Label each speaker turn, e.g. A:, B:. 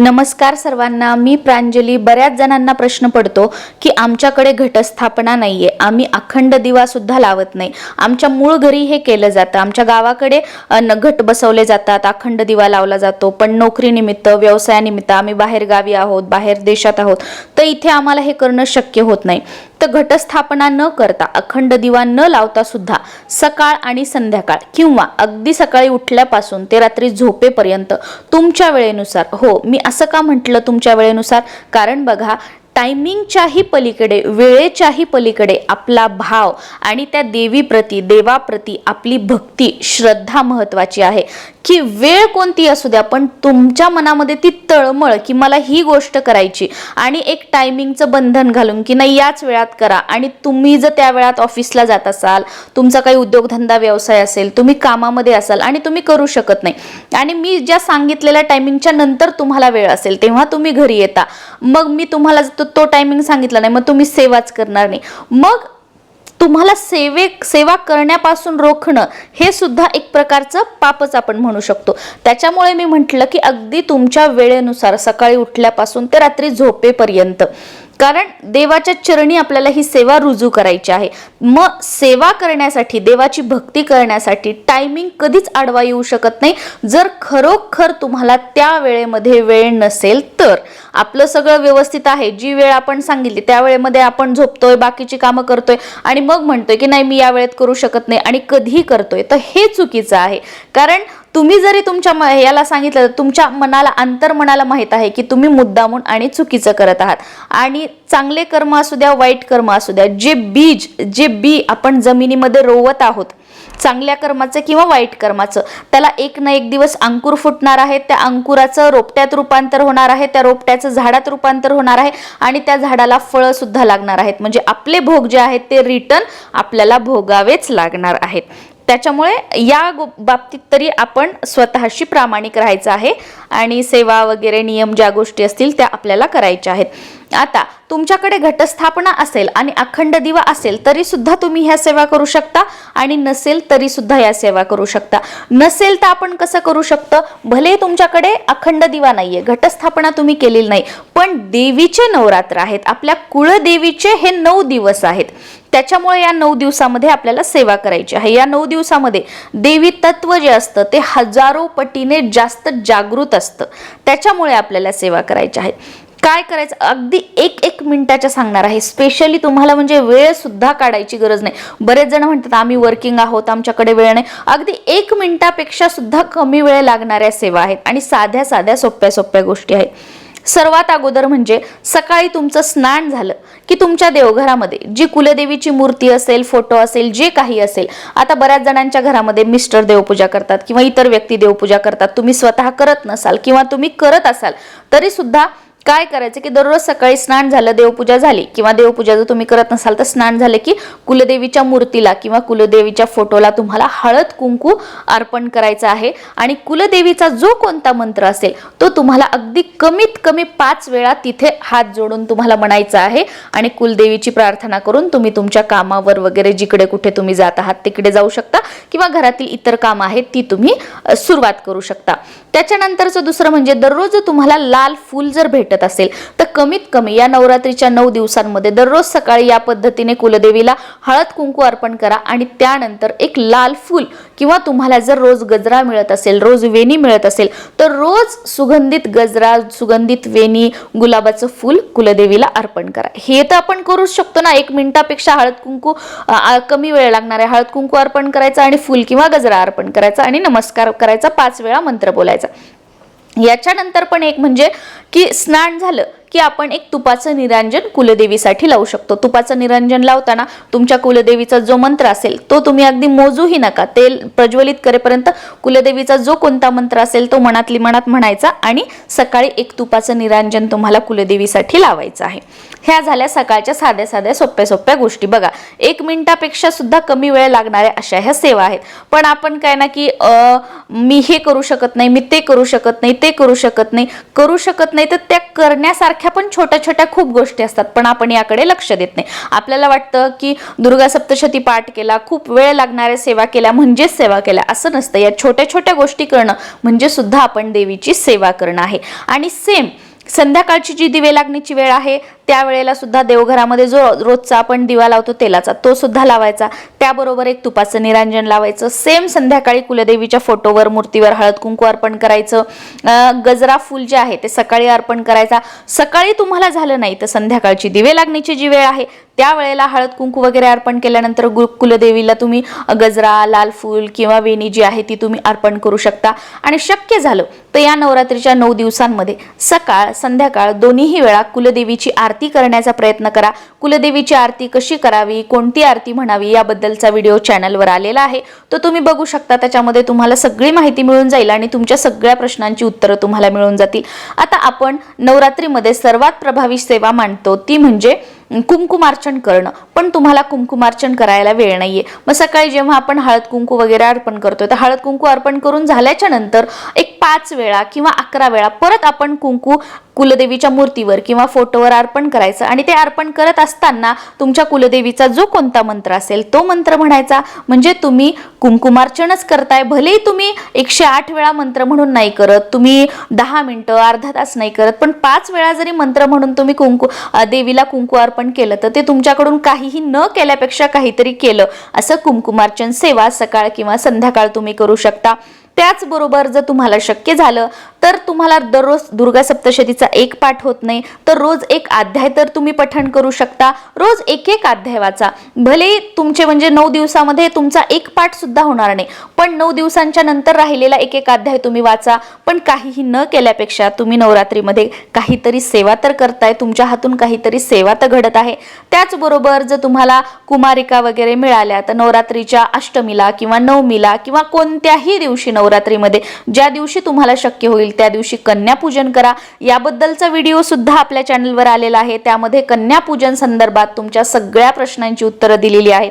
A: नमस्कार सर्वांना मी प्रांजली. बऱ्याच जणांना प्रश्न पडतो की आमच्याकडे घटस्थापना नाही आहे आम्ही अखंड दिवा सुद्धा लावत नाही. आमच्या मूळ घरी हे केलं जातं. आमच्या गावाकडे न- घट बसवले जातात. अखंड दिवा लावला जातो. पण नोकरीनिमित्त व्यवसायानिमित्त आम्ही बाहेर गावी आहोत बाहेर देशात आहोत. तर इथे आम्हाला हे करणं शक्य होत नाही. तर घटस्थापना न करता अखंड दिवा न लावता सुद्धा सकाळ आणि संध्याकाळ किंवा अगदी सकाळी उठल्यापासून ते रात्री झोपेपर्यंत तुमच्या वेळेनुसार. हो मी असं का म्हटलं तुमच्या वेळेनुसार? कारण बघा टायमिंगच्याही पलीकडे वेळेच्याही पलीकडे आपला भाव आणि त्या देवीप्रती देवाप्रती आपली भक्ती श्रद्धा महत्वाची आहे. की वेळ कोणती असू द्या पण तुमच्या मनामध्ये ती तळमळ की मला ही गोष्ट करायची आणि एक टायमिंगचं बंधन घालून की नाही याच वेळात करा आणि तुम्ही जर त्या वेळात ऑफिसला जात असाल तुमचा काही उद्योगधंदा व्यवसाय असेल तुम्ही कामामध्ये असाल आणि तुम्ही करू शकत नाही. आणि मी ज्या सांगितलेल्या टायमिंगच्या नंतर तुम्हाला वेळ असेल तेव्हा तुम्ही घरी येता. मग मी तुम्हाला तो तो टायमिंग सांगितला नाही मग तुम्ही सेवाच करणार नाही. मग तुम्हाला सेवे सेवा करण्यापासून रोखणं हे सुद्धा एक प्रकारचं पापच आपण म्हणू शकतो. त्याच्यामुळे मी म्हटलं की अगदी तुमच्या वेळेनुसार सकाळी उठल्यापासून ते रात्री झोपेपर्यंत. कारण देवाच्या चरणी आपल्याला ही सेवा रुजू करायची आहे. मग सेवा करण्यासाठी देवाची भक्ती करण्यासाठी टायमिंग कधीच आडवा येऊ शकत नाही. जर खरोखर तुम्हाला त्या वेळेमध्ये वेळ नसेल तर. आपलं सगळं व्यवस्थित आहे. जी वेळ आपण सांगितली त्या वेळेमध्ये आपण झोपतोय बाकीची कामं करतोय आणि मग म्हणतोय की नाही मी या वेळेत करू शकत नाही आणि कधी करतोय. तर हे चुकीचं आहे. कारण तुम्ही जरी तुमच्या म- याला सांगितलं तर तुमच्या मनाला अंतर मनाला माहीत आहे की तुम्ही मुद्दामून आणि चुकीचं करत आहात. आणि चांगले कर्म असू द्या वाईट कर्म असू द्या जे बीज जे बी आपण जमिनीमध्ये रोवत आहोत चांगल्या कर्माचं किंवा वाईट कर्माचं त्याला एक ना एक दिवस अंकुर फुटणार आहे त्या अंकुराचं रोपट्यात रूपांतर होणार आहे त्या रोपट्याचं झाडात रूपांतर होणार आहे आणि त्या झाडाला फळं सुद्धा लागणार आहेत. म्हणजे आपले भोग जे आहेत ते रिटर्न आपल्याला भोगावेच लागणार आहेत. त्याच्यामुळे या बाबतीत तरी आपण स्वतःशी प्रामाणिक राहायचं आहे आणि सेवा वगैरे नियम ज्या गोष्टी असतील त्या आपल्याला करायच्या आहेत. आता तुमच्याकडे घटस्थापना असेल आणि अखंड दिवा असेल तरी सुद्धा तुम्ही ह्या सेवा करू शकता. आणि नसेल तरी सुद्धा या सेवा करू शकता. नसेल तर आपण कसं करू शकतो? भले तुमच्याकडे अखंड दिवा नाहीये घटस्थापना तुम्ही केलेली नाही पण देवीचे नवरात्र आहेत. आपल्या कुळदेवीचे हे नऊ दिवस आहेत. त्याच्यामुळे या नऊ दिवसामध्ये आपल्याला सेवा करायची आहे. या नऊ दिवसामध्ये देवी तत्व जे असतं ते हजारो पटीने जास्त जागृत असतं. त्याच्यामुळे आपल्याला सेवा करायची आहे. काय करायचं? अगदी एक एक मिनिटाच्या सांगणार आहे. स्पेशली तुम्हाला म्हणजे वेळ सुद्धा काढायची गरज नाही. बरेच जण म्हणतात आम्ही वर्किंग आहोत आमच्याकडे वेळ नाही. अगदी एक मिनिटापेक्षा सुद्धा कमी वेळ लागणाऱ्या सेवा आहेत आणि साध्या साध्या सोप्या सोप्या गोष्टी आहेत. सर्वात अगोदर म्हणजे सकाळी तुमचं स्नान झालं की तुमच्या देवघरामध्ये जी कुलदेवीची मूर्ती असेल फोटो असेल जे काही असेल आता बऱ्याच जणांच्या घरामध्ये मिस्टर देवपूजा करतात किंवा इतर व्यक्ती देवपूजा करतात तुम्ही स्वतः करत नसाल किंवा तुम्ही करत असाल तरी सुद्धा काय करायचं की दररोज सकाळी स्नान झालं देवपूजा झाली किंवा देवपूजा जर तुम्ही करत नसाल तर स्नान झालं की कुलदेवीच्या मूर्तीला किंवा कुलदेवीच्या फोटोला तुम्हाला हळद कुंकू अर्पण करायचं आहे. आणि कुलदेवीचा जो कोणता मंत्र असेल तो तुम्हाला अगदी कमीत कमी पाच वेळा तिथे हात जोडून तुम्हाला म्हणायचा आहे. आणि कुलदेवीची प्रार्थना करून तुम्ही तुमच्या कामावर वगैरे जिकडे कुठे तुम्ही जात आहात तिकडे जाऊ शकता किंवा घरातील इतर कामं आहेत ती तुम्ही सुरुवात करू शकता. त्याच्यानंतरचं दुसरं म्हणजे दररोज तुम्हाला लाल फूल जर भेटत असेल. तर कमीत कमी या नवरात्रीच्या नऊ दिवसांमध्ये दररोज सकाळी या पद्धतीने कुलदेवीला हळद कुंकू अर्पण करा आणि त्यानंतर एक लाल फूल किंवा तुम्हाला जर रोज गजरा मिळत असेल रोज वेणी मिळत असेल तर रोज सुगंधित गजरा सुगंधित वेणी गुलाबाचं फूल कुलदेवीला अर्पण करा. हे तर आपण करू शकतो ना एक मिनिटापेक्षा हळद कुंकू कमी वेळ लागणार आहे. हळद कुंकू अर्पण करायचा आणि फूल किंवा गजरा अर्पण करायचा आणि नमस्कार करायचा पाच वेळा मंत्र बोलायचा. याच्यानंतर पण एक म्हणजे की स्नान झालं. की आपण एक तुपाचं निरांजन कुलदेवीसाठी लावू शकतो. तुपाचं निरांजन लावताना तुमच्या कुलदेवीचा जो मंत्र असेल तो तुम्ही अगदी मोजूही नका. तेल प्रज्वलित करेपर्यंत कुलदेवीचा जो कोणता मंत्र असेल तो मनातली मनात म्हणायचा आणि सकाळी एक तुपाचं निरांजन तुम्हाला कुलदेवीसाठी लावायचं आहे. ह्या झाल्या सकाळच्या साध्या साध्या सोप्या सोप्या गोष्टी. बघा एक मिनिटापेक्षा सुद्धा कमी वेळ लागणाऱ्या अशा ह्या सेवा आहेत. पण आपण काय ना की अ, मी हे करू शकत नाही मी ते करू शकत नाही ते करू शकत नाही. करू शकत नाही तर त्या करण्यासारख्या सारख्या पण छोट्या छोट्या खूप गोष्टी असतात पण आपण याकडे लक्ष देत नाही. आपल्याला वाटतं की दुर्गा सप्तशती पाठ केला खूप वेळ लागणाऱ्या सेवा केल्या म्हणजेच सेवा केल्या असं नसतं. या छोट्या छोट्या गोष्टी करणं म्हणजे सुद्धा आपण देवीची सेवा करणं आहे. आणि सेम संध्याकाळची जी दिवे लागण्याची वेळ आहे त्यावेळेला सुद्धा देवघरामध्ये जो रोजचा आपण दिवा लावतो तेलाचा तो सुद्धा लावायचा. त्याबरोबर एक तुपाचं निरांजन लावायचं. सेम संध्याकाळी कुलदेवीच्या फोटोवर मूर्तीवर हळद कुंकू अर्पण करायचं. गजरा फूल जे आहे ते सकाळी अर्पण करायचा. सकाळी तुम्हाला झालं नाही तर संध्याकाळची दिवे लागण्याची जी वेळ आहे त्यावेळेला हळद कुंकू वगैरे अर्पण केल्यानंतर गु कुलदेवीला तुम्ही गजरा लाल फूल किंवा वेणी जी आहे ती तुम्ही अर्पण करू शकता. आणि शक्य झालं तर या नवरात्रीच्या नऊ दिवसांमध्ये सकाळ संध्याकाळ दोन्हीही वेळा कुलदेवीची आरती करण्याचा प्रयत्न करा. कुलदेवीची आरती कशी करावी? कोणती आरती म्हणावी? याबद्दलचा व्हिडिओ चॅनलवर आलेला आहे. तो तुम्ही बघू शकता. त्याच्यामध्ये तुम्हाला सगळी माहिती मिळून जाईल आणि तुमच्या सगळ्या प्रश्नांची उत्तरं तुम्हाला मिळून जातील. आता आपण नवरात्रीमध्ये सर्वात प्रभावी सेवा मांडतो ती म्हणजे कुंकुमार्चन करणं. पण तुम्हाला कुंकुमार्चन करायला वेळ नाहीये. मग सकाळी जेव्हा आपण हळद कुंकू वगैरे अर्पण करतोय तर हळद कुंकू अर्पण करून झाल्याच्यानंतर एक पाच वेळा किंवा अकरा वेळा परत आपण कुंकू कुलदेवीच्या मूर्तीवर किंवा फोटोवर अर्पण करायचं. आणि ते अर्पण करत असताना तुमच्या कुलदेवीचा जो कोणता मंत्र असेल तो मंत्र म्हणायचा. म्हणजे तुम्ही कुंकुमार्चनच करताय. भलेही तुम्ही एकशे आठ वेळा मंत्र म्हणून नाही करत तुम्ही दहा मिनटं अर्धा तास नाही करत पण पाच वेळा जरी मंत्र म्हणून तुम्ही कुंकू देवीला कुंकू अर्पण केलं तर ते तुमच्याकडून काहीही न केल्यापेक्षा काहीतरी केलं. असं कुमकुमार्चन सेवा सकाळ किंवा संध्याकाळ तुम्ही करू शकता. त्याचबरोबर जर तुम्हाला शक्य झालं तर तुम्हाला दररोज दुर्गा सप्तशतीचा एक पाठ होत नाही तर रोज एक अध्याय तर तुम्ही पठण करू शकता. रोज एक एक अध्याय वाचा. भले तुमचे म्हणजे नऊ दिवसामध्ये तुमचा एक पाठ सुद्धा होणार नाही पण नऊ दिवसांच्या नंतर राहिलेला एक एक अध्याय तुम्ही वाचा. पण काहीही न केल्यापेक्षा तुम्ही नवरात्रीमध्ये काहीतरी सेवा तर करताय तुमच्या हातून काहीतरी सेवा तर घडत आहे. त्याचबरोबर जर तुम्हाला कुमारिका वगैरे मिळाल्या तर नवरात्रीच्या अष्टमीला किंवा नवमीला किंवा कोणत्याही दिवशी नवरात्रीमध्ये. ज्या दिवशी तुम्हाला शक्य होईल त्या दिवशी कन्यापूजन करा. याबद्दलचा व्हिडिओ सुद्धा आपल्या चॅनलवर आलेला आहे. त्यामध्ये कन्यापूजन संदर्भात तुमच्या सगळ्या प्रश्नांची उत्तरं दिलेली आहेत.